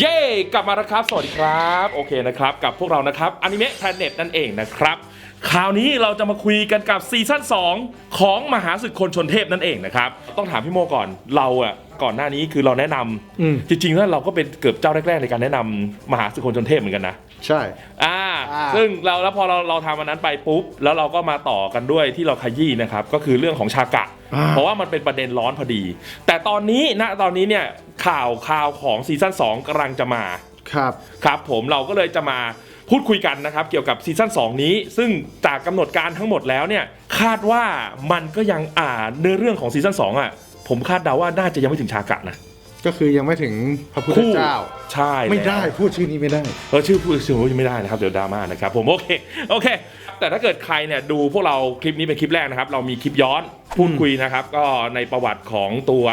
เย้กลับมาแล้วครับ สวัสดีครับโอเคนะครับกับพวกเรานะครับอนิเมะแพลเน็ตนั่นเองนะครับคราวนี้เราจะมาคุยกันกับซีซั่น2 ของมหาศึกคนชนเทพนั่นเองนะครับ ต้องถามพี่โมก่อนเราอะก่อนหน้านี้คือเราแนะนำอืมจริงๆแล้วเราก็เป็นเกือบเจ้าแรกๆในการแนะนำมหาศึกคนชนเทพเหมือนกันนะ ใช่ อ่า อ่า ซึ่งเราแล้วพอเราเราทำอันนั้นไปปุ๊บ แล้วเราก็มาต่อกันด้วยที่เราขยี้นะครับ ก็คือเรื่องของชากะ เพราะว่ามันเป็นประเด็นร้อนพอดี แต่ตอนนี้ณตอนนี้เนี่ยข่าวข่าวของซีซั่น2กำลังจะมา ครับ ครับผมเราก็เลยจะมาพูดคุยกันนะครับ เกี่ยวกับซีซั่น2นี้ ซึ่งจากกำหนดการทั้งหมดแล้วเนี่ย คาดว่ามันก็ยังอ่าเนื้อเรื่องของซีซั่น2อะ ผมคาดเดาว่าน่าจะยังไม่ถึงชากะนะ ก็คือยังไม่ถึงพระพุทธคู่เจ้า ใช่ไม่ได้แล้วพูดชื่อนี้ไม่ได้ เออชื่อพูดชื่อพูดไม่ได้นะครับเดี๋ยวดราม่านะครับผมโอเคโอเค แต่ถ้าเกิดใครเนี่ยดูพวกเราคลิปนี้เป็นคลิปแรกนะครับ เรามีคลิปย้อนพูดคุยนะครับ ก็ในประวัติของตัว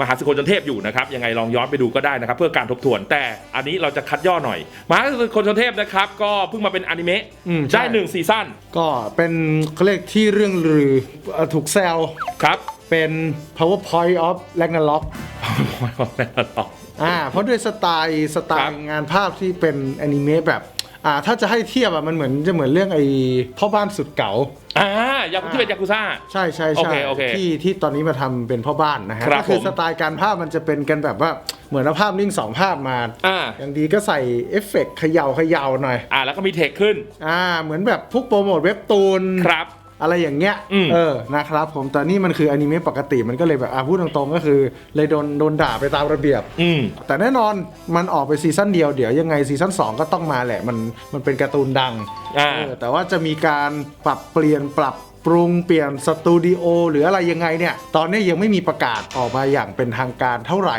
มหาสกุลจนเทพอยู่นะครับยังไงลองย้อนไปดูก็ได้นะครับ เพื่อการทบทวน แต่อันนี้เราจะคัดย่อหน่อยมหาสกุลจนเทพนะครับก็เพิ่งมาเป็นอนิเมะอืมใช่ ได้หนึ่งซีซั่นก็เป็นเขาเรียกที่เรื่องลือเอ่อถูกแซวครับ เป็น powerpoint of Ragnarok อ่าเพราะด้วยสไตล์สไตครัล์บงานภาพที่เป็นแอนิเมะแบบอ่าถ้าจะให้เทียบอะมันเหมือนจะเหมือนเรื่องไอ้พ่อบ้านสุดเก๋าอ่ายาคุที่เป็นยากุซ่า ใช่ใช่โอใช่เคโอเคที่ที่ตอนนี้มาทำเป็นพ่อบ้านนะฮะครับก็คือผมสไตล์การภาพมันจะเป็นกันแบบว่าเหมือนเอาภาพนิ่งสองภาพมาอ่าอย่างดีก็ใส่เอฟเฟกต์เขย่าเขย่าหน่อย อ่าแล้วก็มีเทคขึ้น อ่าเหมือนแบบพวกโปรโมทเว็บตูน ครับ อะไรอย่างเงี้ยอืม เออนะครับผมแต่นี่มันคืออนิเมะปกติมันก็เลยแบบอะพูดตรงๆก็คือเลยโดนโดนด่าไปตามระเบียบ อืม แต่แน่นอนมันออกไปซีซั่นเดียวเดี๋ยวยังไงซีซั่น2 ก็ต้องมาแหละ มันมันเป็นการ์ตูนดังอ่า เออแต่ว่าจะมีการปรับเปลี่ยนปรับปรุงเปลี่ยนสตูดิโอหรืออะไรยังไงเนี่ย ตอนนี้ยังไม่มีประกาศออกมาอย่างเป็นทางการเท่าไหร่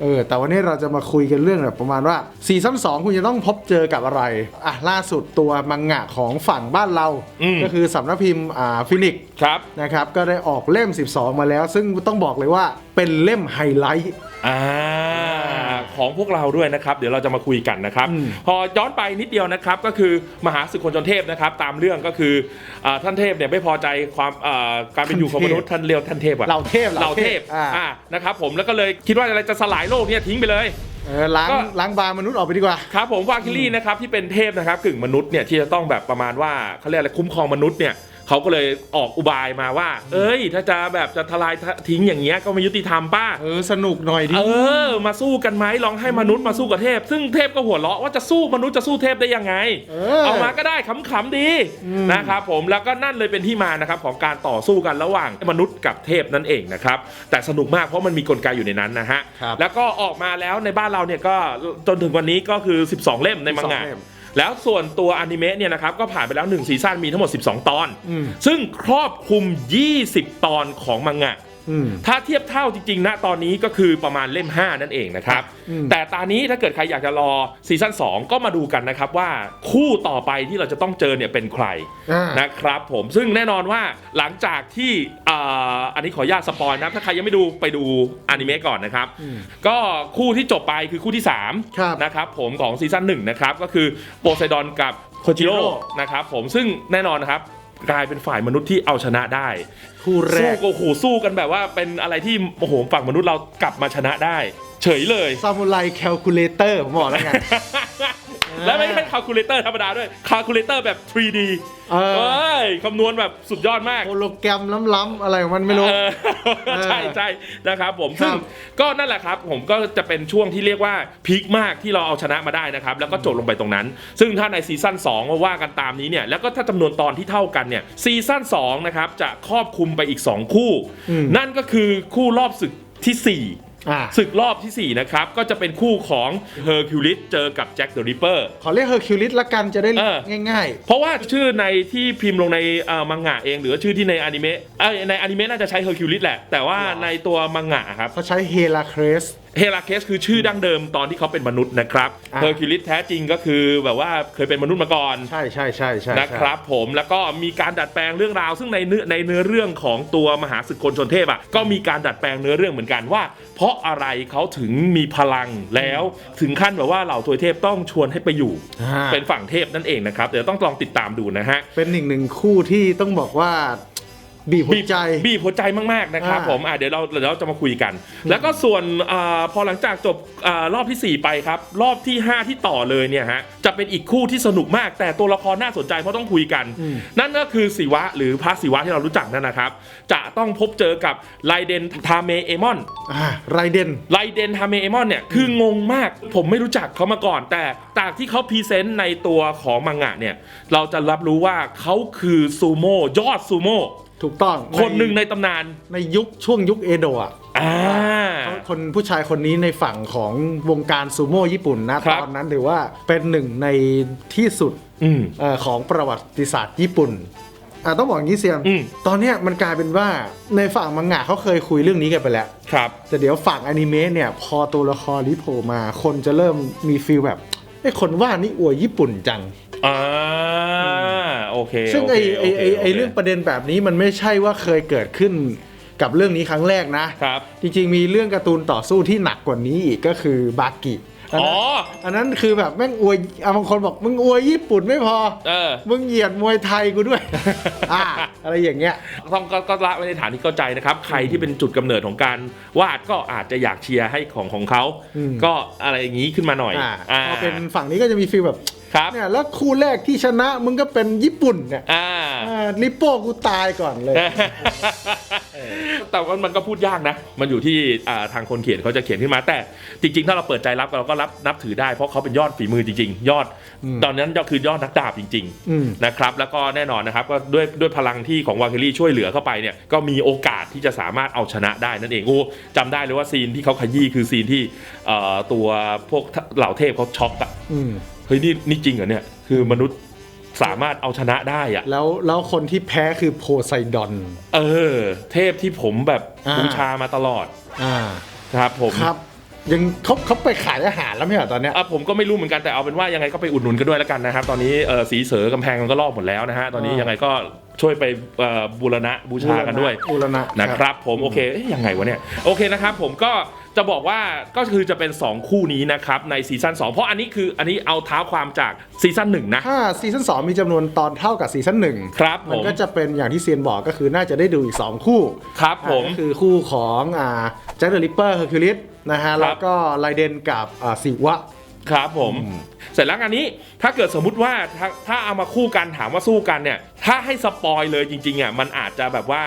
เออแต่วันนี้เราจะมาคุยกันเรื่องแบบประมาณว่าซีซั่น2คุณจะต้องพบเจอกับอะไรอะล่าสุดตัวมังงะของฝั่งบ้านเรา อืม ก็คือสำนักพิมพ์อ่าฟินิก ครับ นะครับก็ได้ออกเล่ม 12 มาแล้ว ซึ่งต้องบอกเลยว่าเป็นเล่มไฮไลท์ อ่า ของพวกเราด้วยนะครับ เดี๋ยวเราจะมาคุยกันนะครับอืมพอย้อนไปนิดเดียวนะครับ ก็คือมหาศึกคนจนเทพนะครับ ตามเรื่องก็คืออาท่านเทพเนี่ยไม่พอใจความอ่าการเป็นอยู่ของมนุษย์ท่านเรียวท่านเทพอะเหล่าเทพเหล่าเทพอ่าอ่านะครับผมแล้วก็เลยคิดว่าอะไรจะสลายโลกเนี่ยทิ้งไปเลย เออล้างก็ ล้างบางมนุษย์ออกไปดีกว่า ครับผมวาคิลี่นะครับที่เป็นเทพนะครับกึ่งมนุษย์เนี่ยที่จะต้องแบบประมาณว่าเขาเรียกอะไรคุ้มครองมนุษย์เนี่ย เขาก็เลยออกอุบายมาว่า เอ้ย ถ้าจะแบบจะทลายทิ้งอย่างเงี้ยก็ไม่ยุติธรรมป้า เออสนุกหน่อยดิ เออ มาสู้กันไหมลองให้มนุษย์มาสู้กับเทพ ซึ่งเทพก็หัวเราะว่าจะสู้มนุษย์จะสู้เทพได้ยังไง เออเอามาก็ได้ขำๆดีนะครับผมแล้วก็นั่นเลยเป็นที่มานะครับของการต่อสู้กันระหว่างมนุษย์กับเทพนั่นเองนะครับแต่สนุกมากเพราะมันมีกลไกอยู่ในนั้นนะฮะครับ แล้วก็ออกมาแล้วในบ้านเราเนี่ยก็จนถึงวันนี้ก็คือ 12 เล่มในมังงะ12เล่ม แล้วส่วนตัวอนิเมะเนี่ยนะครับก็ผ่านไปแล้ว1ซีซั่นมีทั้งหมด 12 ตอนอืมซึ่งครอบคลุม 20 ตอนของมังงะอืม ถ้าเทียบเท่าจริงๆณตอนนี้ก็คือประมาณเล่ม 5 นั่นเองนะครับอืมแต่ตอนนี้ถ้าเกิดใครอยากจะรอซีซั่น2 ก็มาดูกันนะครับว่าคู่ต่อไปที่เราจะต้องเจอเนี่ยเป็นใครอ่านะครับผมซึ่งแน่นอนว่าหลังจากที่อ่าอันนี้ขออนุญาตสปอยนะถ้าใครยังไม่ดูไปดูอนิเมะก่อนนะครับอืมก็คู่ที่จบไปคือคู่ที่ครับ3นะครับผมของซีซั่น1นะครับก็คือโปไซดอนกับโคจิโร่ Kojiro นะครับผมซึ่งแน่นอนนะครับกลายเป็นฝ่ายมนุษย์ที่เอาชนะได้ คู่แรสู้กโอ้โหสู้กันแบบว่าเป็นอะไรที่โอ้โหฝั่งมนุษย์เรากลับมาชนะได้ เฉยเลยซามูไรแคลคูลเลเตอร์ผมบอกแล้วไงและไม่ใช่คาลคูลเลเตอร์ธรรมดาด้วยคาลคูลเลเตอร์แบบ 3D เออ เอ้ยคำนวณแบบสุดยอดมาก โฮโลแกรมล้ำๆอะไรของมันไม่รู้ เออใช่ใช่นะครับผมครับซึ่งก็นั่นแหละครับ ผมก็จะเป็นช่วงที่เรียกว่าพีคมากที่เราเอาชนะมาได้นะครับ แล้วก็จบลงไปตรงนั้น ซึ่งถ้าในซีซั่น2มาว่ากันตามนี้เนี่ย แล้วก็ถ้าจำนวนตอนที่เท่ากันเนี่ยซีซั่น2นะครับจะครอบคลุมไปอีก 2 คู่ อืม นั่นก็คือคู่รอบศึกทีสี่ อ่า4ศึกรอบทีสี่ 4 นะครับ ก็จะเป็นคู่ของเฮอร์คิวลิสเจอกับแจ็คเดอะริปเปอร์ ขอเรียกเฮอร์คิวลิสละกันจะได้เออ ง่าย เพราะว่าชื่อในที่พิมพ์ลงในเอ่อมังงะเอง หรือว่าชื่อที่ในอนิเมะเอ้ยในอนิเมะน่าจะใช้เฮอร์คิวลิสแหละ แต่ว่าหรอในตัวมังงะครับ ๆ เขาใช้เฮลาเครส เฮราเคสคือชื่อดั้งเดิมตอนที่เขาเป็นมนุษย์นะครับอ่า เฮอร์คิวลิสแท้จริงก็คือแบบว่าเคยเป็นมนุษย์มาก่อนใช่ใช่ใช่ใช่ นะครับผมแล้วก็มีการดัดแปลงเรื่องราว ซึ่งในเนื้อในเนื้อเรื่องของตัวมหาศึกคนชนเทพอะก็มีการดัดแปลงเนื้อเรื่องเหมือนกันว่า เพราะอะไรเขาถึงมีพลังแล้วถึงขั้นแบบว่าเหล่าทวยเทพต้องชวนให้ไปอยู่ อ่า เป็นฝั่งเทพนั่นเองนะครับเดี๋ยวต้องลองติดตามดูนะฮะ เป็นหนึ่งหนึ่งคู่ที่ต้องบอกว่า บีบหัวใจ บีบหัวใจมากๆนะครับอ่าผมอะเดี๋ยวเราเดี๋ยวเราจะมาคุยกัน แล้วก็ส่วนอาพอหลังจากจบอารอบทีสี่ 4 ไปครับ รอบที่ 5 ที่ต่อเลยเนี่ยฮะจะเป็นอีกคู่ที่สนุกมาก แต่ตัวละครน่าสนใจเพราะต้องคุยกัน อืม นั่นก็คือศิวะหรือพระศิวะที่เรารู้จักนั่นนะครับ จะต้องพบเจอกับไลเดนทาเมเอมอน อ่าไรเดน ไลเดนทาเมเอมอนเนี่ยคืองงมากผมไม่รู้จักเขามาก่อน แต่จากที่เขาพรีเซนต์ในตัวของมังงะเนี่ย เราจะรับรู้ว่าเขาคือซูโม่ยอดซูโม่ ถูกต้องคนหนึ่งในตำนานในยุคช่วงยุคเอโดะอ่าคนผู้ชายคนนี้ในฝั่งของวงการซูโม่ญี่ปุ่นนะครับตอนนั้นถือว่าเป็นหนึ่งในที่สุดอืมเอ่อของประวัติศาสตร์ญี่ปุ่นอะต้องบอกอย่างนี้เซียมอืมตอนเนี้ยมันกลายเป็นว่าในฝั่งมังงะเขาเคยคุยเรื่องนี้กันไปแล้ว ครับ แต่เดี๋ยวฝั่งอนิเมะเนี่ยพอตัวละครนี้โผล่มา คนจะเริ่มมีฟีลแบบไอ้คนว่านี่อวยญี่ปุ่นจัง อ่าโอเคซึ่งไอ้โคไอ้ไอ้โคไอ้เรื่องประเด็นแบบนี้มันไม่ใช่ว่าเคยเกิดขึ้นกับเรื่องนี้ครั้งแรกนะครับ จริงๆมีเรื่องการ์ตูนต่อสู้ที่หนักกว่านี้อีกก็คือบากิอันอ๋อนั้นอันนั้นคือแบบแม่งอวยอะบางคนบอกมึงอวยญี่ปุ่นไม่พอ เออ มึงเหยียดมวยไทยกูด้วย อ่า อะไรอย่างเงี้ย ต้องก็ก็ละไว้ในฐานที่เข้าใจนะครับ ใครที่เป็นจุดกำเนิดของการวาดก็อาจจะอยากเชียร์ให้ของของเขาอืมก็อะไรอย่างนี้ขึ้นมาหน่อยอ่าอ่าพอเป็นฝั่งนี้ก็จะมีฟีลแบบ ครับเนี่ยแล้วคู่แรกที่ชนะมึงก็เป็นญี่ปุ่นเนี่ยอ่าอ่าลิโป้กูตายก่อนเลย แต่ว่ามันก็พูดยากนะ มันอยู่ที่อ่าทางคนเขียนเขาจะเขียนขึ้นมาแต่จริง ๆ ถ้าเราเปิดใจรับเราก็รับนับถือได้เพราะเขาเป็นยอดฝีมือจริง ๆ ยอดอืมตอนนั้นยอดคือยอดนักดาบจริงอืมๆนะครับแล้วก็แน่นอนนะครับก็ด้วยด้วยพลังที่ของวาเคลลี่ช่วยเหลือเข้าไปเนี่ยก็มีโอกาสที่จะสามารถเอาชนะได้นั่นเองโอ้จำได้เลยว่าซีนที่เขาขยี้คือซีนที่เอ่อตัวพวกเหล่าเทพเขาช็อกอะอืม เฮ้ยนี่นี่จริงเหรอเนี่ยคือมนุษย์สามารถเอาชนะได้อะแล้วแล้วคนที่แพ้คือโพไซดอน เออ เทพที่ผมแบบอ่า บูชามาตลอดอ่านะครับผมครับ ยังเขาเขาไปขายอาหารแล้วไม่เหรอตอนเนี้ย อะผมก็ไม่รู้เหมือนกันแต่เอาเป็นว่ายังไงก็ไปอุดหนุนกันด้วยแล้วกันนะครับ ตอนนี้เออสีเสือกำแพงมันก็ลอกหมดแล้วนะฮะตอนนี้อ่ายั ยังไงก็ช่วยไปเอ่อบูรณะบูชากันด้วย บูรณะ นะครับผมโอเคเอ๊ยยังไงวะเนี่ยโอเคนะครับผมก็ จะบอกว่าก็คือจะเป็น 2 คู่นี้นะครับในซีซั่น2เพราะอันนี้คืออันนี้เอาเท้าความจากซีซั่นหนึ่งนะ ถ้าซีซั่น2มีจำนวนตอนเท่ากับซีซั่นหนึ่งครับผมันมก็จะเป็นอย่างที่เซียนบอกก็คือน่าจะได้ดูอีก 2 คู่ครับผม อ่าก็คือคู่ของอ่าแจ็คเดอะริปเปอร์เฮอร์คิวลิสนะฮะ แล้วก็ไลเดนกับอ่าสิวะ ครับผม เสร็จแล้วงานนี้ถ้าเกิดสมมุติว่าถ้าถ้าเอามาคู่กันถามว่าสู้กันเนี่ย ถ้าให้สปอยเลยจริงๆอะมันอาจจะแบบว่า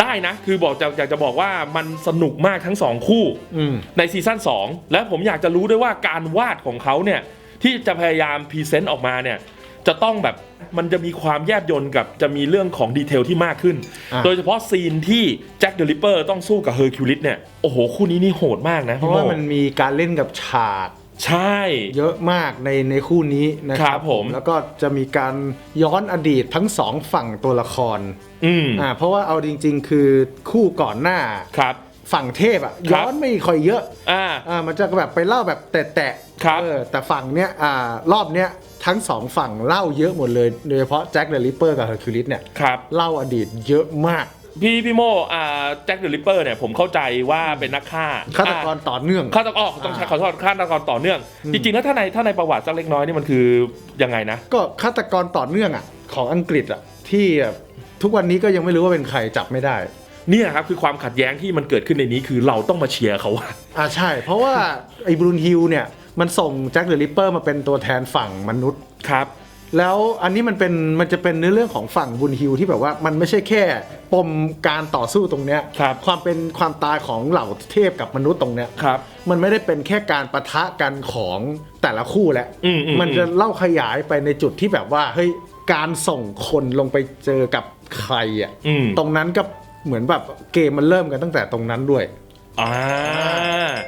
ได้นะ คือบอกจะอยากจะบอกว่ามันสนุกมากทั้งสองคู่อืม ในซีซั่น2 และผมอยากจะรู้ด้วยว่าการวาดของเขาเนี่ย ที่จะพยายามพรีเซนต์ออกมาเนี่ย จะต้องแบบมันจะมีความแยบยนต์กับจะมีเรื่องของดีเทลที่มากขึ้น อะ โดยเฉพาะซีนที่แจ็คเดอะริปเปอร์ต้องสู้กับเฮอร์คิวลิสเนี่ย โอ้โห คู่นี้นี่โหดมากนะเพพี่ราะโมว่ามันมีการเล่นกับฉาก ใช่ เยอะมากในในคู่นี้นะคครัรับบผม แล้วก็จะมีการย้อนอดีตทั้งสองฝั่งตัวละครอืมอ่าเพราะว่าเอาจริง ๆ คือคู่ก่อนหน้า ครับ ฝั่งเทพอะครับ ย้อนไม่ค่อยเยอะอ่า อ่ามันจะแบบไปเล่าแบบแตะๆครับ เออแต่ฝั่งเนี้ยอ่ารอบเนี้ยทั้งสองฝั่งเล่าเยอะหมดเลยโดยเฉพาะแจ็คเดอะริปเปอร์กับเฮอร์คิวลิสเนี่ยครับ เล่าอดีตเยอะมาก พี่พี่โมอ่าแจ็คเดอะริปเปอร์เนี่ยผมเข้าใจว่าเป็นนักฆ่าฆาตกรต่อเนื่อง ฆาตกรอ๋อต้องใช้ขอโทษฆาตกรต่อเนื่อง อืม จริงๆแล้วถ้าในถ้าในประวัติสักเล็กน้อยนี่มันคือยังไงนะ ก็ฆาตกรต่อเนื่องอะ ของอังกฤษอะ ที่แบบทุกวันนี้ก็ยังไม่รู้ว่าเป็นใครจับไม่ได้ เนี่ยครับคือความขัดแย้งที่มันเกิดขึ้นในนี้คือเราต้องมาเชียร์เขาอ่าใช่ เพราะว่า ไอ้บรูนฮิลเนี่ย มันส่งแจ็คเดอะริปเปอร์มาเป็นตัวแทนฝั่งมนุษย์ ครับ แล้วอันนี้มันเป็นมันจะเป็นเนื้อเรื่องของฝั่งบุญฮิวที่แบบว่ามันไม่ใช่แค่ปมการต่อสู้ตรงเนี้ยครับความเป็นความตายของเหล่าเทพกับมนุษย์ตรงเนี้ยครับมันไม่ได้เป็นแค่การประทะกันของแต่ละคู่แหละอืมอืม มันจะเล่าขยายไปในจุดที่แบบว่าเฮ้ยการส่งคนลงไปเจอกับใครอะอืม ตรงนั้นก็เหมือนแบบเกมมันเริ่มกันตั้งแต่ตรงนั้นด้วย อ่า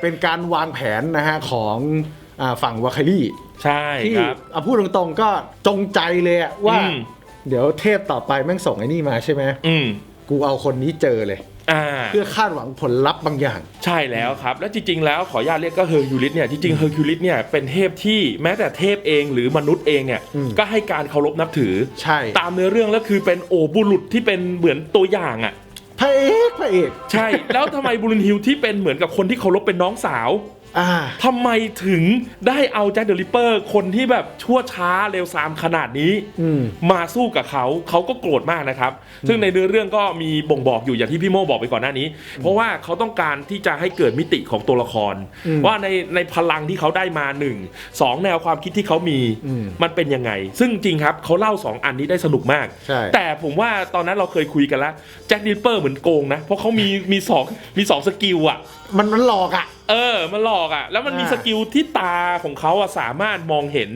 เป็นการวางแผนนะฮะของอา ฝั่งวาคารี่ใช่ที่ครับ เอาพูดตรงๆก็จงใจเลยอะว่า อืม เดี๋ยวเทพต่อไปแม่งส่งไอ้นี่มาใช่ไหมอืมกูเอาคนนี้เจอเลย อ่า เพื่อคาดหวังผลลัพธ์บางอย่าง ใช่แล้วครับ และจริงๆ แล้วขออนุญาตเรียกก็เฮอร์คิวลิสเนี่ยจริงๆเฮอร์คิวลิสเนี่ยเป็นเทพที่แม้แต่เทพเองหรือมนุษย์เองเนี่ยอืม ก็ให้การเคารพนับถือ ใช่ตามเนื้อเรื่องแล้วคือเป็นโอบุรุษที่เป็นเหมือนตัวอย่างอะ พระเอกพระเอก ใช่ แล้วทำไมบูรินฮิลที่เป็นเหมือนกับคนที่เคารพเป็นน้องสาว อ่าทำไมถึงได้เอาแจ็คเดอะริปเปอร์คนที่แบบชั่วช้าเร็วซามขนาดนี้ อืม มาสู้กับเขาเขาก็โกรธมากนะครับ ซึ่งในเนื้อเรื่องก็มีบ่งบอกอยู่อย่างที่พี่โมบอกไปก่อนหน้านี้ เพราะว่าเขาต้องการที่จะให้เกิดมิติของตัวละคร อืมว่าในในพลังที่เขาได้มาหนึ่งสองแนวความคิดที่เขามีอืมมันเป็นยังไง ซึ่งจริงครับเขาเล่าสองอันนี้ได้สนุกมาก ใช่ แต่ผมว่าตอนนั้นเราเคยคุยกันแล้วแจ็คดิปเปอร์เหมือนโกงนะเพราะเขามีมีสองมีสองสกิลอะ มันมันหลอกอะ เออ มันหลอกอะแล้วมันมีอ่า สกิลที่ตาของเขาอะสามารถมองเห็น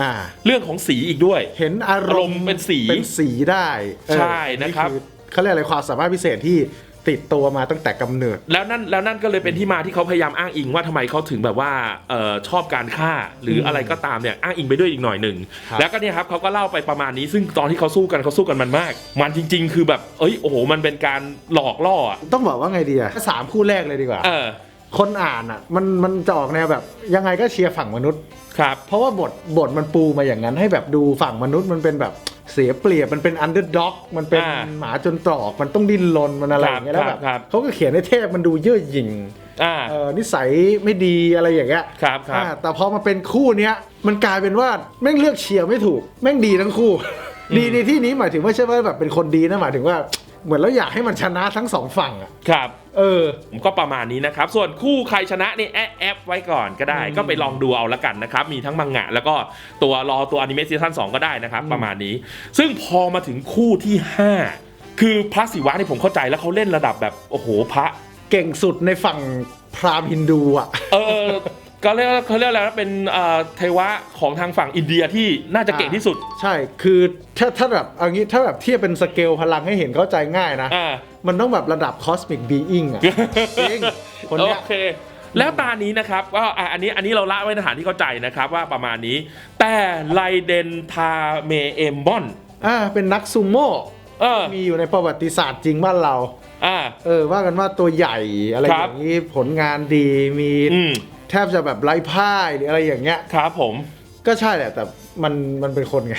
อ่า เรื่องของสีอีกด้วย เห็นอารอารมมณ์ณ์เป็นสีเป็นสีได้เออใช่นะครับ อเขาเรียกอะไรความสามารถพิเศษที่ ติดตัวมาตั้งแต่กำเนิด แล้วนั่นแล้วนั่นก็เลยเป็นที่มาที่เขาพยายามอ้างอิงว่าทำไมเขาถึงแบบว่าเออชอบการฆ่าหรืออะไรก็ตามเนี่ยอ้างอิงไปด้วยอีกหน่อยหนึ่งครับแล้วก็เนี่ยครับเขาก็เล่าไปประมาณนี้ ซึ่งตอนที่เขาสู้กันเขาสู้กันมันมาก มันจริง ๆ คือแบบเอ้ยโอ้โหมันเป็นการหลอกล่ออะต้องบอกว่าไงดีอะสามคู่แรกเลยดีกว่าเออคนอ่านอะมันมันจะออกแนวแบบยังไงก็เชียร์ฝั่งมนุษย์ครับ เพราะว่าบทบทมันปูมาอย่างนั้นให้แบบดูฝั่งมนุษย์มันเป็นแบบ เสียเปรียบมันเป็นอันเดอร์ด็อกมันเป็นอ่าหมาจนตรอกมันต้องดิ้นรนมันอะไรอย่างเงี้ยครัแล้บวแบบครับ เขาก็เขียนให้เทพมันดูเย่อหยิ่งอ่าเออนิสัยไม่ดีอะไรอย่างเงี้ยครับครับ อ่าแต่พอมาเป็นคู่เนี้ยมันกลายเป็นว่าแม่งเลือกเชียร์ไม่ถูก แม่งดีทั้งคู่ ดีในที่นี้หมายถึงไม่ใช่ว่าแบบเป็นคนดีนะหมายถึงว่าเหมือนเราอยากให้มันชนะทั้งสองฝั่งอะครับ เออผมก็ประมาณนี้นะครับ ส่วนคู่ใครชนะนี่แอบแอบไว้ก่อนก็ได้อืมก็ไปลองดูเอาละกันนะครับ มีทั้งมังงะ แล้วก็ตัวรอตัวอนิเมะซีซั่น2ก็ได้นะครับอืมประมาณนี้ ซึ่งพอมาถึงคู่ที่ 5 คือพระศิวะนี่ผมเข้าใจแล้วเขาเล่นระดับแบบ โอ้โหพระเก่งสุดในฝั่งพราหมณ์ฮินดูอะ เออ ก็เรียกว่าเขาเรียกอะไรนะเป็นเอ่อเทวะของทางฝั่งอินเดียที่น่าจะเก่งที่สุด ใช่ คือถ้าถ้าแบบเอางี้ถ้าแบบเทียบเป็นสเกลพลังให้เห็นเข้าใจง่ายนะ อ่า มันต้องแบบระดับคอสมิกบีอิงอะจริงคนโอเนี้ย เค แล้วตานี้นะครับก็อะอันนี้อันนี้เราละไว้ในฐานที่เข้าใจนะครับว่าประมาณนี้ แต่ไลเดนทาเมเอมบอน อ่า เป็นนักซูโม่เออ มีอยู่ในประวัติศาสตร์จริงบ้านเรา อ่า เออ ว่ากันว่าตัวใหญ่อะไรคอรับย่างนี้ผลงานดีมีอืม แทบจะแบบไร้พ่ายหรืออะไรอย่างเงี้ย ครับผม ก็ใช่แหละ แต่มันมันเป็นคนไง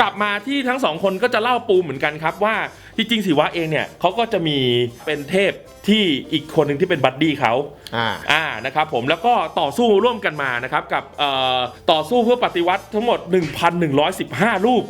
กลับมาที่ทั้งสองคนก็จะเล่าปูมเหมือนกันครับว่าที่จริงศิวะเองเนี่ยเขาก็จะมีเป็นเทพที่อีกคนหนึ่งที่เป็นบัดดี้เขาอ่า อ่านะครับผมแล้วก็ต่อสู้ร่วมกันมานะครับกับเอ่อต่อสู้เพื่อปฏิวัติทั้งหมด 1,115 รูป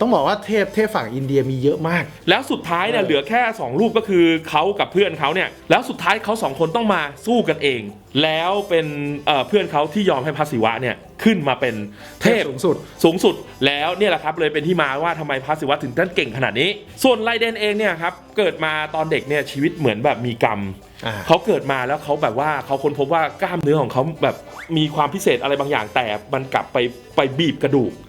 ต้องบอกว่าเทพเทพฝั่งอินเดียมีเยอะมาก แล้วสุดท้ายเนี่ยเออเหลือแค่ 2 รูปก็คือเขากับเพื่อนเขาเนี่ยแล้วสุดท้ายเขาสองคนต้องมาสู้กันเอง แล้วเป็นเอ่อเพื่อนเขาที่ยอมให้พระศิวะเนี่ยขึ้นมาเป็นเทพสูงสุด สูงสุดแล้วเนี่ยแหละครับเลยเป็นที่มาว่าทำไมพระศิวะถึงท่านเก่งขนาดนี้ ส่วนไลเดนเองเนี่ยครับเกิดมาตอนเด็กเนี่ยชีวิตเหมือนแบบมีกรรมอ่า เขาเกิดมาแล้วเขาแบบว่าเขาค้นพบว่ากล้ามเนื้อของเขาแบบมีความพิเศษอะไรบางอย่างแต่มันกลับไปไปบีบกระดูกอืม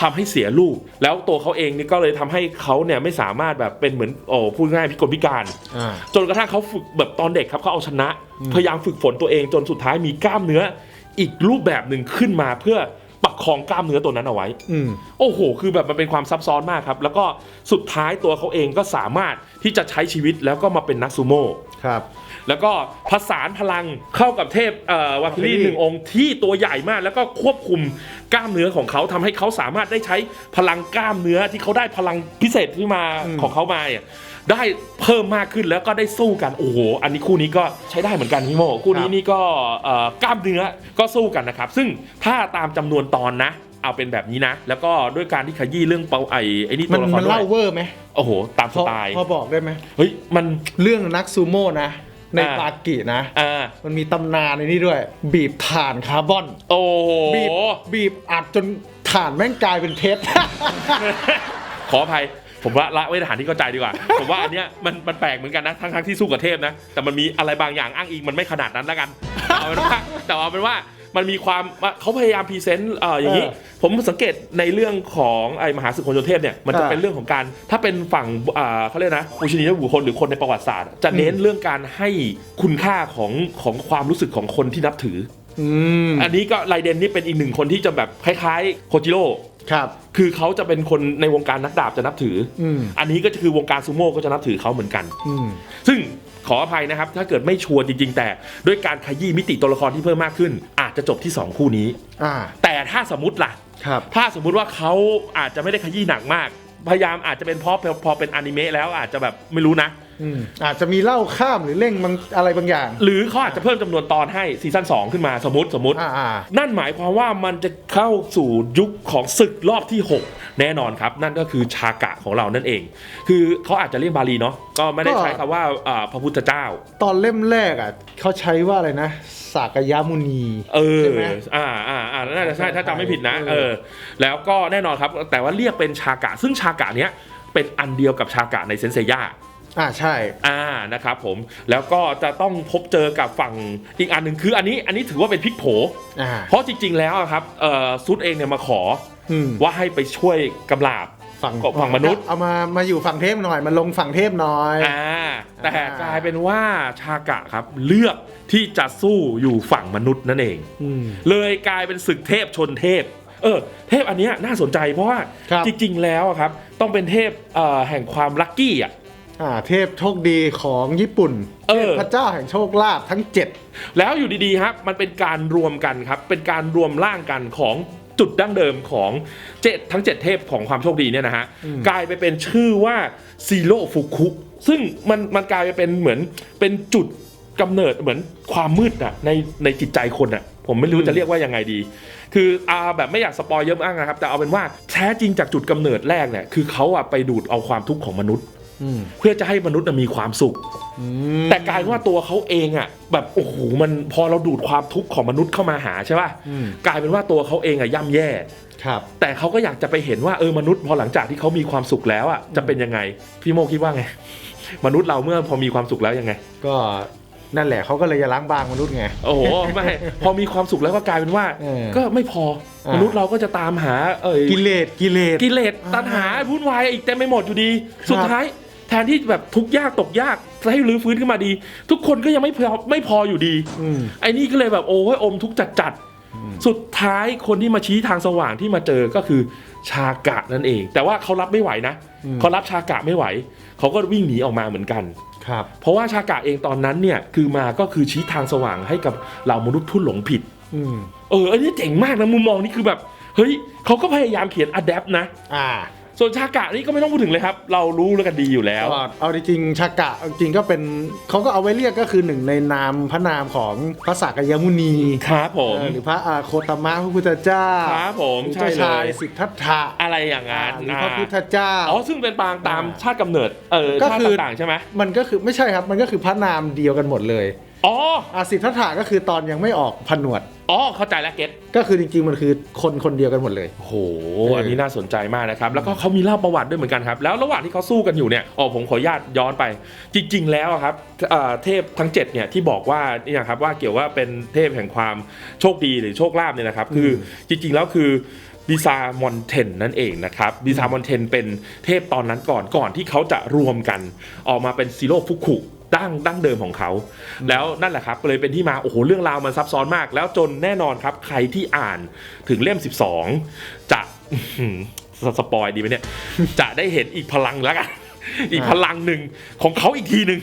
ทำให้เสียลูก แล้วตัวเขาเองนี่ก็เลยทำให้เขาเนี่ยไม่สามารถแบบเป็นเหมือนโอ้พูดง่ายพิกลพิการอ่าจนกระทั่งเขาฝึกแบบตอนเด็กครับเขาเอาชนะ พยายามฝึกฝนตัวเองจนสุดท้ายมีกล้ามเนื้อ อีกรูปแบบหนึ่งขึ้นมาเพื่อประคองกล้ามเนื้อตัวนั้นเอาไว้อืมโอ้โห คือแบบมันเป็นความซับซ้อนมากครับ แล้วก็สุดท้ายตัวเขาเองก็สามารถที่จะใช้ชีวิตแล้วก็มาเป็นนักซูโม่ครับ แล้วก็ผสานพลังเข้ากับเทพเอ่อวาคิรี Valkyrie หนึ่งองค์ที่ตัวใหญ่มาก แล้วก็ควบคุมกล้ามเนื้อของเขาทำให้เขาสามารถได้ใช้พลังกล้ามเนื้อที่เขาได้พลังพิเศษที่มาอืมของเขามาเนี่ยได้เพิ่มมากขึ้นแล้วก็ได้สู้กันโอ้โหอันนี้คู่นี้ก็ใช้ได้เหมือนกันพี่โมคู่นี้นี่ก็เอ่อกล้ามเนื้อก็สู้กันนะครับ ซึ่งถ้าตามจำนวนตอนนะเอาเป็นแบบนี้นะ แล้วก็ด้วยการที่ขยี้เรื่องเปาไอ้ไอ้นี่มัตันวละครมันด้วเล่ายเวอร์ไหมโอ้โห ตามพสอไตล์พอบอกได้ไหมเฮ้ยมันเรื่องนักซูโม่นะ ในอ่าปากินะ อ่า มันมีตำนานในนี้ด้วย บีบถ่านคาร์บอน โอ้โห บีบบีบอัดจนถ่านแม่งกลายเป็นเพชร ขออภัย ผมว่าละไว้ในฐานที่เข้าใจดีกว่า ผมว่าอันเนี้ยมันมันแปลกเหมือนกันนะ ทั้งทั้งที่สู้กับเทพนะ แต่มันมีอะไรบางอย่างอ้างอิงมันไม่ขนาดนั้นแล้วกันแต่เอาเป็นว่าแต่เอาเป็นว่า มันมีความเขาพยายามพรีเซนต์เอ่ออย่างนี้เออผมสังเกตในเรื่องของไอ้มหาศึกคนโยเทพเนี่ยมันจะอ่าเป็นเรื่องของการถ้าเป็นฝั่งอ่าเขาเรียกนะอุชนียบุคคลหรือคนในประวัติศาสตร์ จะเน้นเรื่องการให้คุณค่าของของความรู้สึกของคนที่นับถืออืมอันนี้ก็ไลเดนนี่เป็นอีกหนึ่งคนที่จะแบบคล้ายๆโคจิโร่ครับคือเขาจะเป็นคนในวงการนักดาบจะนับถือออืมอันนี้ก็คือวงการซูโม่ก็จะนับถือเขาเหมือนกันอืมซึ่ง ขออภัยนะครับ ถ้าเกิดไม่ชัวร์จริง ๆ แต่ด้วยการขยี้มิติตัวละครที่เพิ่มมากขึ้น อาจจะจบที่ 2 คู่นี้ อ่า แต่ถ้าสมมติล่ะ ครับ ถ้าสมมุติว่าเขาอาจจะไม่ได้ขยี้หนักมาก พยายามอาจจะเป็นเพราะพอเป็นอนิเมะแล้วอาจจะแบบไม่รู้นะ อืมอาจจะมีเล่าข้ามหรือเร่งบางอะไรบางอย่าง หรือเขาอาจจะเพิ่มจำนวนตอนให้ซีซั่น2ขึ้นมาสมมติสมมติ อ่าอ่า นั่นหมายความว่ามันจะเข้าสู่ยุคของศึกรอบที่ 6 แน่นอนครับ นั่นก็คือชากะของเรานั่นเอง คือเขาอาจจะเรียกบาลีเนาะก็ไม่ได้ใช้คำว่าอ่าพระพุทธเจ้า ตอนเล่มแรกอะเขาใช้ว่าอะไรนะสากยมุนี เออ ใช่ไหมอ่าอ่าอ่าน่าจะใช่ถ้าจำไม่ผิดนะ เออเออ แล้วก็แน่นอนครับ แต่ว่าเรียกเป็นชากะ ซึ่งชากะเนี้ยเป็นอันเดียวกับชากะในเซนเซย่า อ่าใช่ อ่านะครับผมแล้วก็จะต้องพบเจอกับฝั่งอีกอันหนึ่งคืออันนี้อันนี้ถือว่าเป็นพลิกโผ อ่า เพราะจริงๆแล้วอะครับเอ่อซุดเองเนี่ยมาขออืมว่าให้ไปช่วยกำลาบฝั่งก็ฝั่งมนุษย์ เอามามาอยู่ฝั่งเทพหน่อยมาลงฝั่งเทพหน่อย อ่าแต่อ่ากลายเป็นว่าชากะครับเลือกที่จะสู้อยู่ฝั่งมนุษย์นั่นเอง อืม เลยกลายเป็นศึกเทพชนเทพ เออ เทพอันเนี้ยน่าสนใจเพราะว่าครับ จริงๆแล้วอะครับ ต้องเป็นเทพเอ่อแห่งความลัคกี้อะ อ่าเทพโชคดีของญี่ปุ่นเออทพพระเจ้าแห่งโชคลาภทั้งเจ็ดแล้วอยู่ดีๆครับมันเป็นการรวมกันครับ เป็นการรวมร่างกันของจุดดั้งเดิมของเจ็ดทั้ง 7 เทพของความโชคดีเนี่ยนะฮะกลายไปเป็นชื่อว่าซีโร่ฟุคุซึ่งมันมันกลายไปเป็นเหมือนเป็นจุดกำเนิดเหมือนความมืดอะในในจิตใจคนอะผมไม่รู้จะเรียกว่ายังไงดี คืออาแบบไม่อยากสปอยเยอะมากนะครับ แต่เอาเป็นว่าแท้จริงจากจุดกำเนิดแรกเนี่ย คือเขาอะไปดูดเอาความทุกข์ของมนุษย์อืม เพื่อจะให้มนุษย์น่ะมีความสุขอืมแต่กลายเป็นว่าตัวเขาเองอะ แบบโอ้โหมันพอเราดูดความทุกข์ของมนุษย์เข้ามาหาใช่ป่ะอืมกลายเป็นว่าตัวเขาเองอะย่ำแย่ครับ แต่เขาก็อยากจะไปเห็นว่าเออมนุษย์พอหลังจากที่เขามีความสุขแล้วอะจะเป็นยังไงพี่โมคิดว่าไง มนุษย์เราเมื่อพอมีความสุขแล้วยังไง ก็นั่นแหละเขาก็เลยจะล้างบางมนุษย์ไง โอ้โหไม่ พอมีความสุขแล้วก็กลายเป็นว่าเออก็ไม่พออ่ามมนุษย์เราก็จะตามหาเออกิเลสกิเลสกิเลสตัณหาวุ่นวายอีกเต็มไปหมดอยู่ดี สุดท้าย แทนที่แบบทุกข์ยากตกยากจะให้รื้อฟื้นขึ้นมาดี ทุกคนก็ยังไม่พอไม่พออยู่ดีอืมไอ้นี่ก็เลยแบบโอ้ยอมทุกข์จัดจัดๆสุดท้ายคนที่มาชี้ทางสว่างที่มาเจอก็คือชากะนั่นเอง แต่ว่าเขารับไม่ไหวนะอืมเขารับชากะไม่ไหว เขาก็วิ่งหนีออกมาเหมือนกันครับ เพราะว่าชากะเองตอนนั้นเนี่ยคือมาก็คือชี้ทางสว่างให้กับเหล่ามนุษย์ผู้หลงผิดอืมเอออันนี้เจ๋งมากนะมุมมองนี้คือแบบ เฮ้ยเขาก็พยายามเขียนอะแดปนะ อ่า ส่วนชากะนี่ก็ไม่ต้องพูดถึงเลยครับ เรารู้แล้วกันดีอยู่แล้วก็เอาจริงๆชากะเอาจริงก็เป็นเขาก็เอาไว้เรียกก็คือหนึ่งในนามพระนามของพระสากยมุนีครับผม เออหรือพระอาโคตมะพระพุทธเจ้าครับผมหรือใช่เจ้าเลชายยสิทธัตถะอะไรอย่างงั้นหรือพระพุทธเจ้า อ๋อซึ่งเป็นปางตามชาติกำเนิดเออก็ชาติคือ ต่างๆใช่ไหม มันก็คือไม่ใช่ครับ มันก็คือพระนามเดียวกันหมดเลย อ๋อ อาสิทธัตถะก็คือตอนยังไม่ออกผนวด อ๋อ เข้าใจแล้วเก็ตก็คือจริงๆมันคือคนคนเดียวกันหมดเลย โอ้โห อันนี้น่าสนใจมากนะครับ แล้วก็เขามีเล่าประวัติด้วยเหมือนกันครับ แล้วระหว่างที่เขาสู้กันอยู่เนี่ยอ๋อผมขออนุญาตย้อนไป จริง ๆ แล้วอะครับเอ่อเทพทั้ง7เนี่ยที่บอกว่านี่นะครับว่าเกี่ยวว่าเป็นเทพแห่งความโชคดีหรือโชคลาภเนี่ยนะครับ คือจริง ๆ แล้วคือบิซามอนเทนนั่นเองนะครับบิซามอนเทนเป็นเทพตอนนั้นก่อนก่อนที่เขาจะรวมกัน ออกมาเป็นซีโร่ฟุกุ ดั้งดั้งเดิมของเขา แล้วนั่นแหละครับเลยเป็นที่มาโอ้โหเรื่องราวมันซับซ้อนมาก แล้วจนแน่นอนครับ ใครที่อ่านถึงเล่ม 12 จะอื้อหือสปอยดีไหมเนี่ย จะได้เห็นอีกพลังแล้วกัน อีกพลังหนึ่งของเขาอีกทีหนึ่ง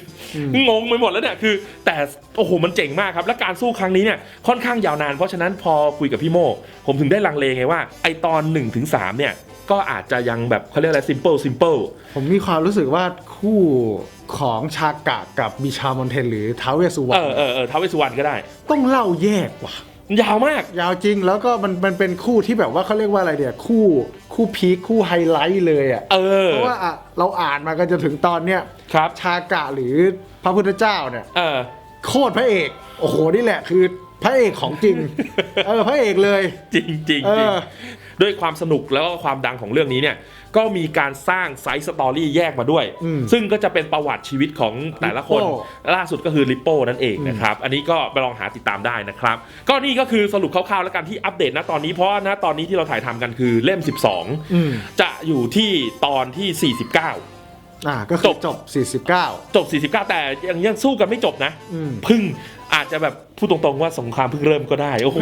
งงไปหมดแล้วเนี่ยคือ แต่โอ้โหมันเจ๋งมากครับ และการสู้ครั้งนี้เนี่ยค่อนข้างยาวนาน เพราะฉะนั้นพอคุยกับพี่โมผมถึงได้ลังเลไงว่าไอตอน1นถึงสเนี่ยก็อาจจะยังแบบเขาเรียกอะไร simple simple ผมมีความรู้สึกว่าคู่ของชากะกับบิชามอนเทนหรือท้าวเวสสุวรเอรณอเออเออท้าวเวสสุวรรณก็ได้ ต้องเล่าแยกว่ะยาวมาก ยาวจริงแล้วก็มันมันเป็นคู่ที่แบบว่าเขาเรียกว่าอะไรเดี๋ยคู่ คู่พีคคู่ไฮไลท์เลยอะเออ เพราะว่าอะเราอ่านมากันจนถึงตอนเนี้ยครับ ชากะหรือพระพุทธเจ้าเนี่ย เออ โคตรพระเอก โอ้โห นี่แหละคือพระเอกของจริง เออ พระเอกเลย จริงจริงเอจริงอ ด้วยความสนุกแล้วก็ความดังของเรื่องนี้เนี่ยก็มีการสร้างไซส์สตอรี่แยกมาด้วย อืมซึ่งก็จะเป็นประวัติชีวิตของแต่ละคนลิปโป้ล่าสุดก็คือลิปโป้นั่นเองนะครับ อันนี้ก็ไปลองหาติดตามได้นะครับ ก็นี่ก็คือสรุปคร่าวๆแล้วกันที่อัปเดตนะตอนนี้เพราะนะตอนนี้ที่เราถ่ายทำกันคือเล่ม อืม 12 จะอยู่ที่ตอนที่ 49 อ่าก็คือจบ49 จบ 49 แต่ยังยังสู้กันไม่จบนะอืมพึ่ง อาจจะแบบพูดตรงๆว่าสงครามเพิ่งเริ่มก็ได้โอ้โห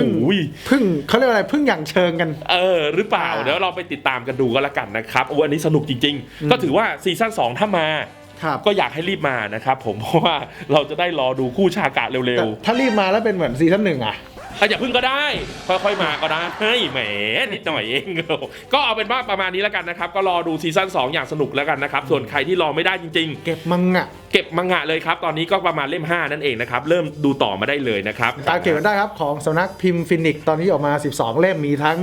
พึ่งเขาเรียกว่าอะไรพึ่งอย่างเชิงกัน เออ หรือเปล่าอ่าเดี๋ยวเราไปติดตามกันดูก็แล้วกันนะครับโอ้อันนี้สนุกจริง ๆ ก็ถือว่าซีซั่น2ถ้ามาครับก็อยากให้รีบมานะครับผมเพราะว่าเราจะได้รอดูคู่ชากะเร็แต่วถ้ารีบมาแล้วเป็นเหมือนซีซั่นหนึ่งอะ อะอย่าพึ่งก็ได้ ค่อยๆมาก็ได้เฮ้ยแหมนิดหน่อยเองก็เอาเป็นว่าประมาณนี้แล้วกันนะครับ ก็รอดูซีซั่น2 อย่างสนุกแล้วกันนะครับ ส่วนใครที่รอไม่ได้จริงเก็บมังงะๆเก็บมังงะเลยครับ ตอนนี้ก็ประมาณเล่ม 5 นั่นเองนะครับ เริ่มดูต่อมาได้เลยนะครับตามเก็บกันได้ครับของสำนักพิมพ์ฟินิกตอนนี้ออกมา 12 เล่มมีทั้ง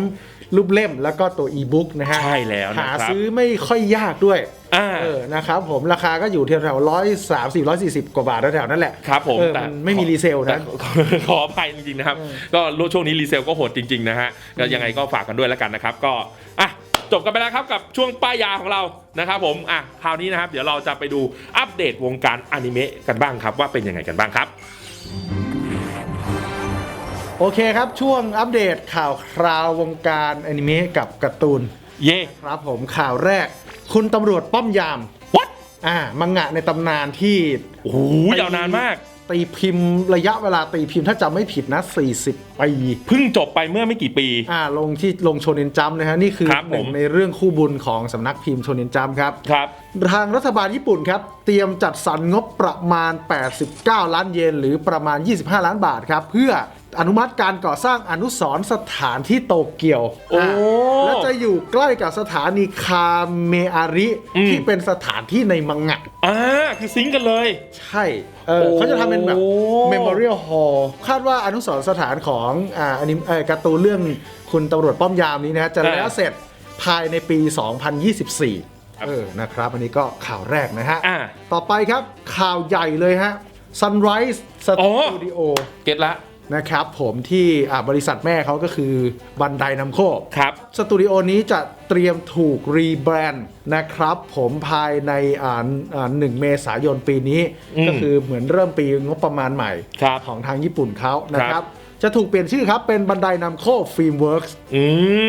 รูปเล่มแล้วก็ตัวอีบุ๊กนะฮะใช่แล้วนะหาครับซื้อไม่ค่อยยากด้วย อ่า เออนะครับผมราคาก็อยู่แถวๆร้อยสามสี่ร้อยสี่สิบกว่าบาทแถวๆนั่นแหละครับผมเออแต่มันไม่มีรีเซลแต่นะขออภัยจริงๆนะครับ ก็ช่วงนี้รีเซลก็โหดจริงๆนะฮะก็ยังไงก็ฝากกันด้วยแล้วกันนะครับ ก็อะจบกันไปแล้วครับกับช่วงป้ายยาของเรานะครับผมอะคราวนี้นะครับ เดี๋ยวเราจะไปดูอัปเดตวงการอนิเมะกันบ้างครับ ว่าเป็นยังไงกันบ้างครับ โอเคครับ ช่วงอัปเดตข่าวคราววงการอนิเมะกับการ์ตูนเย่ครับผมข่าวแรก คุณตำรวจป้อมยาม what อ่า มังงะในตำนานที่โอ้โหยาวนานมาก ตีพิมพ์ระยะเวลาตีพิมพ์ถ้าจำไม่ผิดนะ 40 ปี เพิ่งจบไปเมื่อไม่กี่ปี อ่า ลงที่ลงโชเนนจัมนะฮะ นี่คือครับหนึ่งผม ในเรื่องคู่บุญของสำนักพิมพ์โชเนนจัมครับ ครับ ทางรัฐบาลญี่ปุ่นครับ เตรียมจัดสรรงบประมาณ 89 ล้านเยน หรือประมาณ 25 ล้านบาทครับ เพื่อ อนุมัติการก่อสร้างอนุสรณ์สถานที่โตเกียวโอ้าและจะอยู่ใกล้กับสถานีคาเมอาริ อืม ที่เป็นสถานที่ในมังงะ อ่าคือซิงค์กันเลย ใช่เออโอ้เขาจะทำเป็นแบบ Memorial Hall คาดว่าอนุสรณ์สถานของอ่าอนิเอ่อการ์ตูนเรื่องคุณตำรวจป้อมยามนี้นะฮะจะแล้วเสร็จภายในปี 2024 เออนะครับ อันนี้ก็ข่าวแรกนะฮะ อ่า ต่อไปครับข่าวใหญ่เลยฮะ Sunrise อ๋อ Studio เก็ตละ นะครับผมที่อ่าบริษัทแม่เขาก็คือบันไดนำโคครับสตูดิโอนี้จะเตรียมถูกรีแบรนด์นะครับ ผมภายในอ่าอ่าหนึ่งเมษายนปีนี้อืมก็คือเหมือนเริ่มปีงบประมาณใหม่ครับของทางญี่ปุ่นเขานะคครัรับบจะถูกเปลี่ยนชื่อครับ เป็นบันไดนำโคฟิล์มเวิร์กส์อื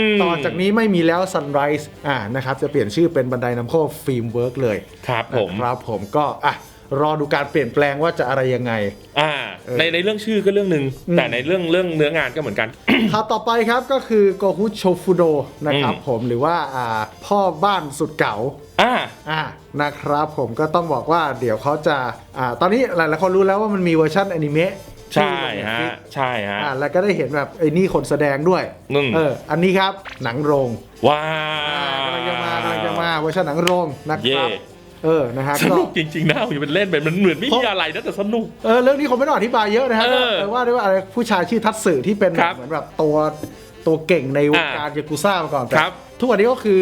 มต่อจากนี้ไม่มีแล้ว Sunrise อ่านะครับจะเปลี่ยนชื่อเป็นบันไดนำโคฟิล์มเวิร์กเลยครับผมนะครับผมก็อะ รอดูการเปลี่ยนแปลงว่าจะอะไรยังไง อ่าเออในในเรื่องชื่อก็เรื่องหนึ่งอืมแต่ในเรื่องเรื่องเนื้องานก็เหมือนกันข่าวต่อไปครับก็คือโกคุโชฟุโดนะครับอืมผมหรือว่าอ่าพ่อบ้านสุดเก๋าอ่าอ่านะครับผมก็ต้องบอกว่าเดี๋ยวเขาจะอ่าตอนนี้หลายๆคนรู้แล้วว่ามันมีเวอร์ชันอนิเมะใช่ที่ลงฮะ Netflix ใช่ฮะอ่าแล้วก็ได้เห็นแบบไอ้นี่คนแสดงด้วยอืมเอออันนี้ครับหนังโรงว้าอ่ากำลังจะมากำลังจะมาเวอร์ชันหนังโรงนะครับ เย่เออนะฮะสก็นุกจริงๆนะอย่าเป็นเล่นเป็นมันเหมือนไม่มีอะไรนะแต่สนุก เออเรื่องนี้ผมไม่ต้องอธิบายเยอะนะฮะเออแต่ว่าได้ว่าอะไรผู้ชายชื่อทัตสึที่เป็นครับเหมือนแบบตัวตัวเก่งในวงอ่าการยากุซ่ามาก่อนแต่ครับ ทุกวันนี้ก็คือ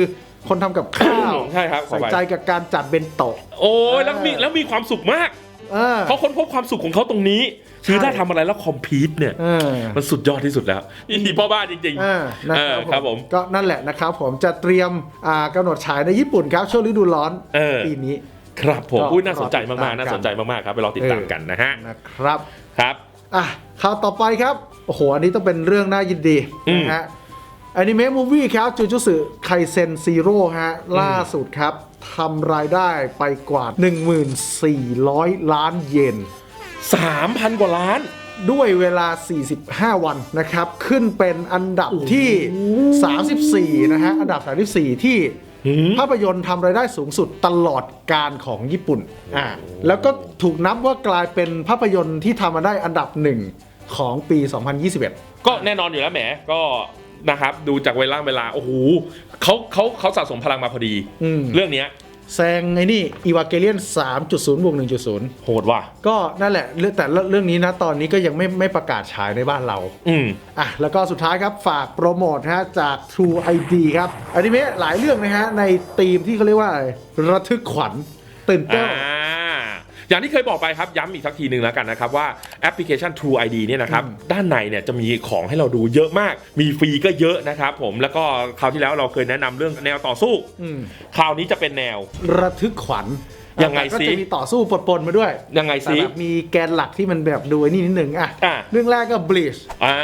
คนทำกับข้าวใช่ครับขอใส่ไปใจกับการจัดเบนโตะ โอ้ยแล้วเออมีแล้วมีความสุขมาก เออ เขาค้นพบความสุขของเขาตรงนี้ คือใช่ถ้าทำอะไรแล้วคอมพีทเนี่ยเออมันสุดยอดที่สุดแล้วอีพ่อบ้านจริงเออนะเออครับผมก็นั่นแหละนะครับผมจะเตรียมอ่ากำหนดฉายในญี่ปุ่นครับ ช่วงฤดูร้อนเออปีนี้ๆครับผมก็อุ้ยน่าสนใจรอติดมากตามๆน่าสนใจมากๆครับไปรอติดตามกันนะฮะนะครับครับอะข่าวต่อไปครับโอ้โหอันนี้ต้องเป็นเรื่องน่ายินดีอืมนะฮะอนิเมะมูฟวี่ครับจูจูสึไคเซนซีโร่ฮะล่าสุดครับทำรายได้ไปกว่า 1,400 ล้านเยน 3,000 กว่าล้าน ด้วยเวลา 45 วันนะครับ ขึ้นเป็นอันดับที่ 34 นะฮะ อันดับ 34 ที่หืมภาพยนตร์ทำรายได้สูงสุดตลอดการของญี่ปุ่น อ่า แล้วก็ถูกนับว่ากลายเป็นภาพยนตร์ที่ทำมาได้อันดับหนึ่งของปี 2021 ก็แน่นอนอยู่แล้วแหม ก็นะครับ ดูจากเวลาเวลา โอ้โหเขาเขาเขาสะสมพลังมาพอดีอืมเรื่องเนี้ย แซงไอ้นี่อีวาเกเลียน3.0บวก1.0 โหดว่ะ ก็นั่นแหละเรื่องแต่เรื่องนี้นะตอนนี้ก็ยังไม่ไม่ประกาศฉายในบ้านเรา อืมอะ แล้วก็สุดท้ายครับฝากโปรโมทฮะจาก True ID ครับอนิเมะหลายเรื่องนะฮะ ในธีมที่เขาเรียกว่าอะไรระทึกขวัญตื่นเต้น อ่า อย่างที่เคยบอกไปครับย้ำอีกสักทีหนึ่งแล้วกันนะครับว่าแอปพลิเคชัน True ID เนี่ยนะครับด้านในเนี่ยจะมีของให้เราดูเยอะมาก มีฟรีก็เยอะนะครับผมแล้วก็คราวที่แล้วเราเคยแนะนำเรื่องแนวต่อสู้อืมคราวนี้จะเป็นแนว ระทึกขวัญยังไงแต่ก็สิจะมีต่อสู้ปนๆมาด้วยยังไงแต่สิแบบมีแกนหลักที่มันแบบดูไอ้นี่นิดหนึ่งอะอะเรื่องแรกก็ Bleach อ่า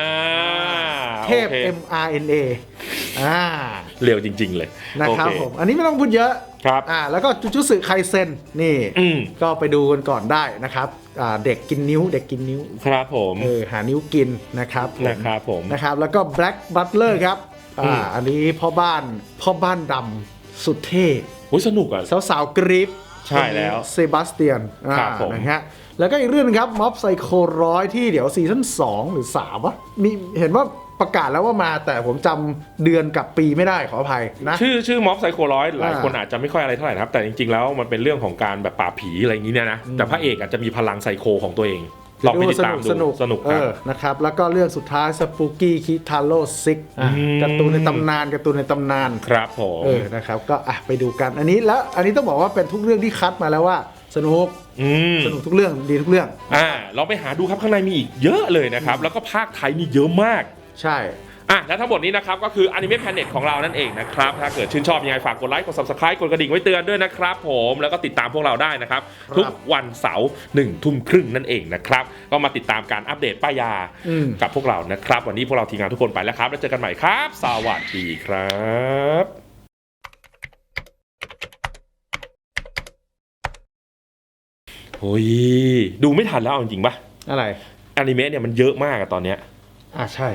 เทพ โอค mRNA อ่าเร็วจริง ๆ เลยนะครับโอเผมอันนี้ไม่ต้องพูดเยอะครับ อ่าแล้วก็จุจุสึไคเซนนี่อืม ก็ไปดูกันก่อนได้นะครับอ่าเด็กกินนิ้วเด็กกินนิ้วครับผม เออหานิ้วกินนะครับผมนะครับผม นะครับแล้วก็ Black Butler ครับอือ่าม อันนี้พ่อบ้านพ่อบ้านดำสุดเท่โอ้ยสนุกอะสาวๆกรีฟใช่แล้วเซบาสเตียนครับผม นะฮะแล้วก็อีกเรื่องหนึงครับม็อบไซโคร้อยที่เดี๋ยวซีซั่น2หรือ3วะมีเห็นว่า ประกาศแล้วว่ามาแต่ผมจำเดือนกับปีไม่ได้ขออภัยนะชื่อชื่อม็อบไซโคร้อยหลายอ่าคนอาจจะไม่ค่อยอะไรเท่าไหร่นะครับ แต่จริงๆแล้วมันเป็นเรื่องของการแบบปราบผีอะไรอย่างนี้เนี่ยนะแต่พระเอกอาจจะมีพลังไซโคของตัวเองลองไปติดตามดูสนุกสนุกเอครับอนะครับ แล้วก็เรื่องสุดท้ายสปูกี้คิทาโร่ซิกอืมการ์ตูนในตำนานการ์ตูนในตำนานครับผมเออนะครับก็อะไปดูกันอันนี้แล้วอันนี้ต้องบอกว่าเป็นทุกเรื่องที่คัดมาแล้วว่าสนุกอืมสนุกทุกเรื่องดีทุกเรื่องอ่าเราไปหาดูครับข้างในมีอีกเยอะเลยนะครับ แล้วก็ภาคไทยนี่เยอะมาก ใช่ อะและทั้งหมดนี้นะครับก็คือ Anime Planet ของเรานั่นเองนะครับ ถ้าเกิดชื่นชอบยังไงฝากกดไลค์กด subscribe กดกระดิ่งไว้เตือนด้วยนะครับผมแล้วก็ติดตามพวกเราได้นะครับครับ ทุกวันเสาร์หนึ่งทุ่มครึ่งนั่นเองนะครับ ก็มาติดตามการอัปเดตป้ายยาอืม กับพวกเรานะครับ วันนี้พวกเราทีมงานทุกคนไปแล้วครับ แล้วเจอกันใหม่ครับ สวัสดีครับโอ้ยดูไม่ทันแล้วเอาจริงๆปะอะไร อนิเมะเนี่ยมันเยอะมากอะตอนเนี้ย อะใช่